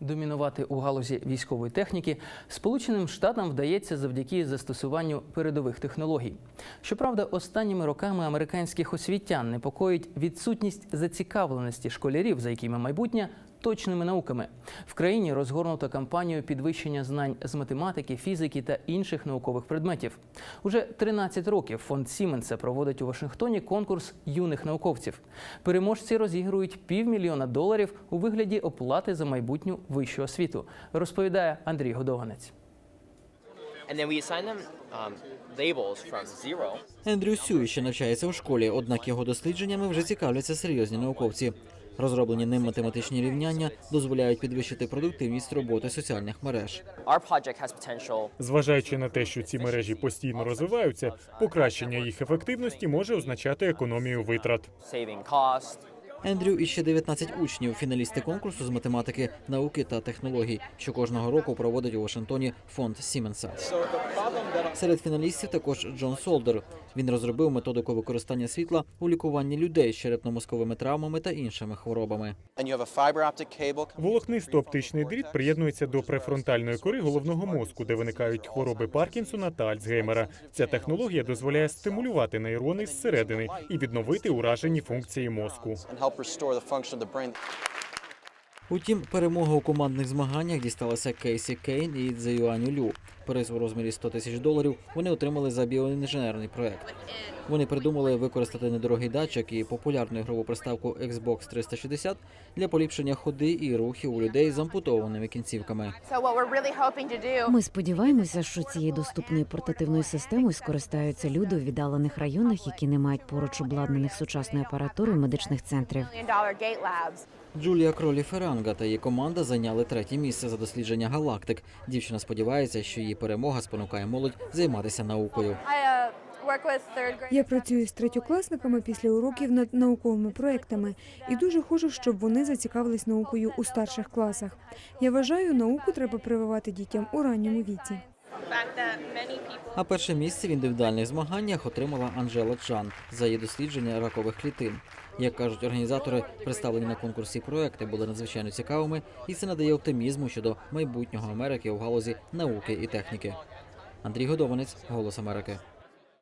Домінувати у галузі військової техніки Сполученим Штатам вдається завдяки застосуванню передових технологій. Щоправда, останніми роками американських освітян непокоїть відсутність зацікавленості школярів, за якими майбутнє точними науками. В країні розгорнуто кампанію підвищення знань з математики, фізики та інших наукових предметів. Уже 13 років фонд Сіменса проводить у Вашингтоні конкурс юних науковців. Переможці розігрують півмільйона доларів у вигляді оплати за майбутню вищу освіту, розповідає Андрій Годованець. and then we assign them um, labels from zero Ендрю Сюй ще навчається у школі, однак його дослідженнями вже цікавляться серйозні науковці. Розроблені ним математичні рівняння дозволяють підвищити продуктивність роботи соціальних мереж. Зважаючи на те, що ці мережі постійно розвиваються, покращення їх ефективності може означати економію витрат. Ендрю і ще 19 учнів, фіналісти конкурсу з математики, науки та технологій, що кожного року проводить у Вашингтоні фонд Сіменса. Серед фіналістів також Джон Солдер. Він розробив методику використання світла у лікуванні людей з черепно-мозковими травмами та іншими хворобами. cable Волокнисто-оптичний дріт приєднується до префронтальної кори головного мозку, де виникають хвороби Паркінсона та Альцгеймера. Ця технологія дозволяє стимулювати нейрони зсередини і відновити уражені функції мозку. Help restore the function of the brain. Утім, перемога у командних змаганнях дісталася Кейсі Кейн і Цзеюаню Лю. Приз у розмірі 100 тисяч доларів вони отримали за біоінженерний проект. Вони придумали використати недорогий датчик і популярну ігрову приставку Xbox 360 для поліпшення ходи і рухів у людей з ампутованими кінцівками. Ми сподіваємося, що цією доступною портативною системою скористаються люди у віддалених районах, які не мають поруч обладнаних сучасною апаратурою медичних центрів. Джулія Кролі Феранга та її команда зайняли третє місце за дослідження галактик. Дівчина сподівається, що її перемога спонукає молодь займатися наукою. Я працюю з третьокласниками після уроків над науковими проектами і дуже хочу, щоб вони зацікавились наукою у старших класах. Я вважаю, науку треба прививати дітям у ранньому віці. А перше місце в індивідуальних змаганнях отримала Анжела Чан за її дослідження ракових клітин. Як кажуть організатори, представлені на конкурсі проекти були надзвичайно цікавими, і це надає оптимізму щодо майбутнього Америки у галузі науки і техніки. Андрій Годованець, Голос Америки.